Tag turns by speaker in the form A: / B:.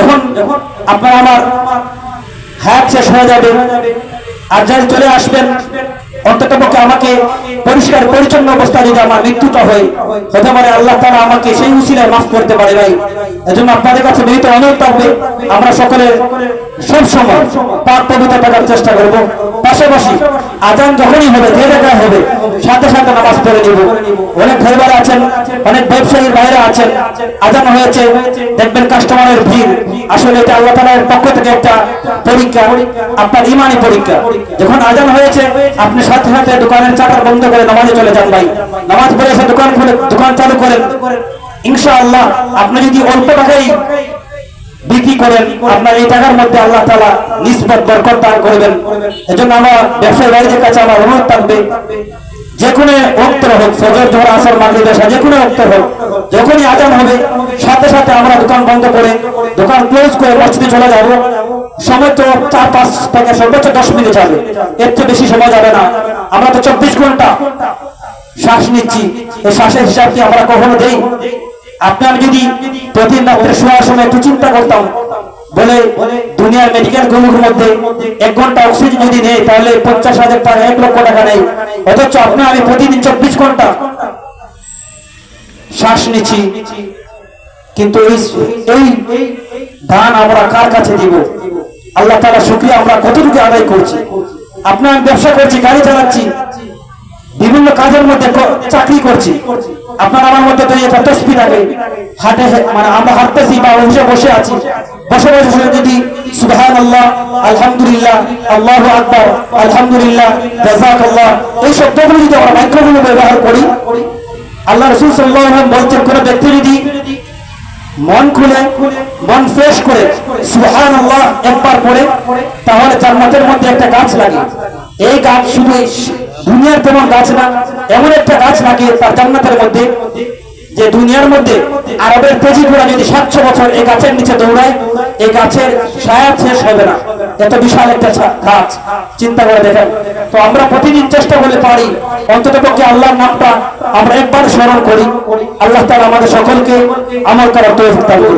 A: যখন আপনার আমার হায়াত শেষ হয়ে যাবে, আর যাই চলে আসবেন, অন্তত পক্ষে আমাকে পরিষ্কার, পরিচ্ছন্ন অবস্থা যদি আমার মৃত্যুটা হয়, হতে পারে আল্লাহ তারা আমাকে সেই উচিলায় মাফ করতে পারে ভাই। এজন্য আপনাদের কাছে বিনীত অনেক থাকবে, আমরা সকলে সব সময় পাক পবিত্র থাকার চেষ্টা করব। পাশাপাশি আজান যখনই হবে যে জায়গায় হবে, সাথে সাথে নামাজ পড়ে নিব। অনেক ভাইবার আছেন, অনেক ব্যবসায়ীর বাইরে আছেন, আজান হয়েছে, দেখবেন কাস্টমারের ভিড়। আসলে এটা আল্লাহ তালার পক্ষ থেকে একটা পরীক্ষা, আপনার ইমানি পরীক্ষা। যখন আজান হয়েছে, আপনি সাথে সাথে দোকানের চাকার বন্ধ করে নামাজে চলে যান ভাই। নামাজ পড়ে এসে দোকান খুলে, দোকান চালু করেন। ইনশাআল্লাহ, আপনি যদি অল্প টাকাই বিক্রি করেন, আপনার এই টাকার মধ্যে আল্লাহ তালা নিসবত বরকত দান করবেন। এজন্য আমার ব্যবসায়ী বাড়িদের কাছে আমার অনুরোধ থাকবে, যে কোনো অক্তর হোক, ফজর, জোহর, আসর, মাগরিব এশা যে কোনো অক্তর হোক, যখনই আজান হবে, সাথে সাথে আমরা দোকান বন্ধ করে দোকান ক্লোজ করে মসজিদে চলে যাব। সময় তো চার, পাঁচ থেকে সর্বোচ্চ দশ মিনিট যাবে এর চেয়ে বেশি সময় যাবে না। আমরা তো চব্বিশ ঘণ্টা শ্বাস নিচ্ছি। এই শ্বাসের হিসাব কি আমরা কখনো দেই? আপনি আমি যদি প্রতিদিন রাত্রে শোয়ার সময় একটু চিন্তা করতাম, বলে দুনিয়ার মেডিকেলগুলোর মধ্যে এক ঘণ্টা অক্সিজেন যদি নেই, তাহলে পঞ্চাশ হাজার টাকা, এক লক্ষ টাকা নেই। অথচ আপনি আমি প্রতিদিন চব্বিশ ঘণ্টা শ্বাস নিচ্ছি। কিন্তু এই দান আমরা কার কাছে দিব? আল্লাহ তালা শুক্রিয়া আমরা কতটুকু আদায় করছি? আপনার ব্যবসা করছি, গাড়ি চালাচ্ছি। বিভিন্ন কাজের মধ্যে চাকরি করছি। আপনার আমার মধ্যে তো একটা তসবি থাকে হাটে মানে আমরা হাঁটতেছি বা বসে বসে আছি। বসে বসে যদি সুবহান আল্লাহ আলহামদুলিল্লাহ, আল্লাহ আকবর, আলহামদুলিল্লাহ জাজাক আল্লাহ এই শব্দগুলো যদি আমরা বাক্যগুলো ব্যবহার করি, আল্লাহ রসুল সাল্লাহ বলছেন, কোন ব্যক্তি যদি মন খুলে, মন ফ্রেশ করে সুহান আল্লাহ একবার পরে তাহলে জান্নাতের মধ্যে একটা গাছ লাগে। এই গাছ শুধু দুনিয়ার তেমন গাছ না, এমন একটা গাছ লাগে তার জান্নাতের মধ্যে, যে দুনিয়ার মধ্যে আরবের তেজি ঘোড়া যদি সাতশো বছর এই গাছের নিচে দৌড়ায়, এই গাছের সায়াত শেষ হবে না। এত বিশাল একটা গাছ। চিন্তা করে দেখেন। তো আমরা প্রতিদিন চেষ্টা করলে পারি। অন্তত পক্ষে আল্লাহর নামটা আমরা একবার স্মরণ করি। আল্লাহ তাআলা আমাদের সকলকে আমল করার করুন।